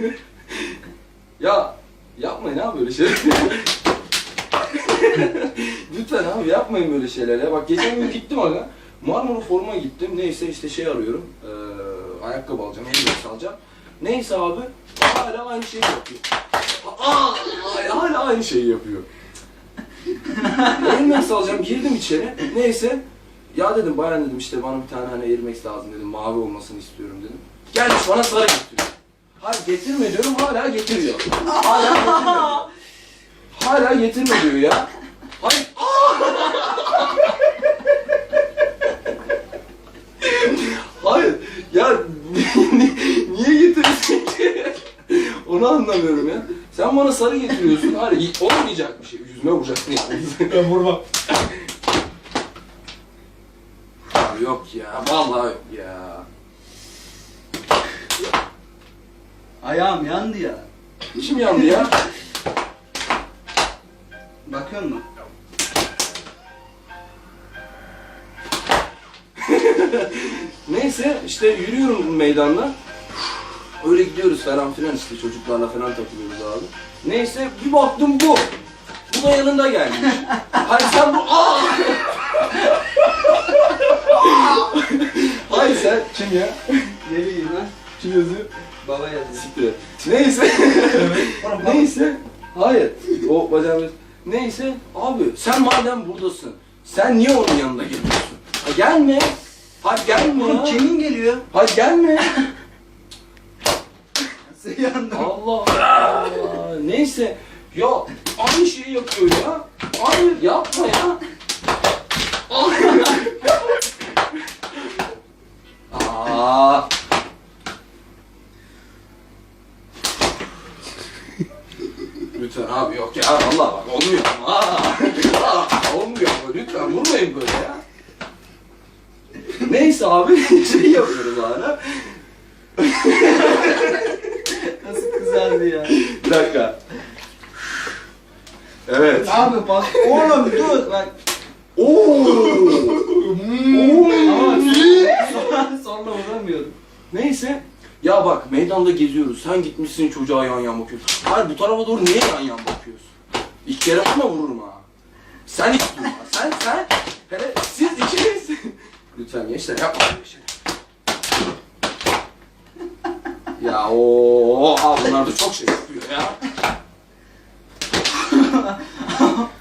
ya yapmayın abi böyle şeyler. Lütfen abi yapmayın böyle şeyler ya. Bak geçen gün gittim aga. Marmara forma gittim. Neyse işte şey arıyorum. Ee, ayakkabı alacağım, elbise alacağım. Neyse abi hala aynı şeyi yapıyor. Aa, hala aynı şeyi yapıyor. Elmex alacağım girdim içeri. Neyse. Ya dedim bayan dedim işte bana bir tane hani Elmex lazım dedim. Mavi olmasını istiyorum dedim. Gelmiş bana sarı getiriyor. Hayır getirme diyorum hala getiriyor. Hala getirme. Hala getirme diyor ya. Hayır. Hayır. Ya niye getiriyorsun ki? Onu anlamıyorum ya. Sen bana sarı getiriyorsun. Hayır olmayacak bir şey. Yüzüme vuracaksın yani. Ben vurma. Abi yok ya. Vallahi yok ya. Ayağım yandı ya. İçim yandı ya. Bakıyor musun? Neyse işte yürüyorum meydanda. Öyle gidiyoruz falan filan işte çocuklarla falan takılıyoruz abi. Neyse bir baktım bu. Bu da yanında gelmiş. Hayır sen bu... Aa! Hayır sen kim ya? Ne bileyim lan. Kim yazıyor? Baba yazıyor. Siktir et. Neyse. Neyse. Hayır. O bacağımız. Neyse. Abi sen madem buradasın. Sen niye onun yanında geliyorsun? Ha gelme. Hadi gelme Oğlum kimin geliyor? Hadi gelme. Allah Allah. Neyse. Ya aynı şeyi yapıyor ya. Hayır yapma ya. Aa. Lütfen abi yok ya Allah bak olmuyor. Aa, aa, olmuyor lütfen vurmayın böyle ya. Neyse abi şey yapıyoruz hala. Nasıl kızardı ya? Bir dakika. Evet. Abi bak oğlum dur bak. Oo. Ama sonra, sonra vuramıyorum. Neyse. Ya bak meydanda geziyoruz. Sen gitmişsin çocuğa yan yan bakıyorsun. Hayır bu tarafa doğru niye yan yan bakıyorsun? İlk kere bana vururum ha. Sen hiç durma. Sen sen. Hele siz ikiniz. Lütfen gençler yapma böyle şeyler. Ya o bunlar da çok şey yapıyor ya.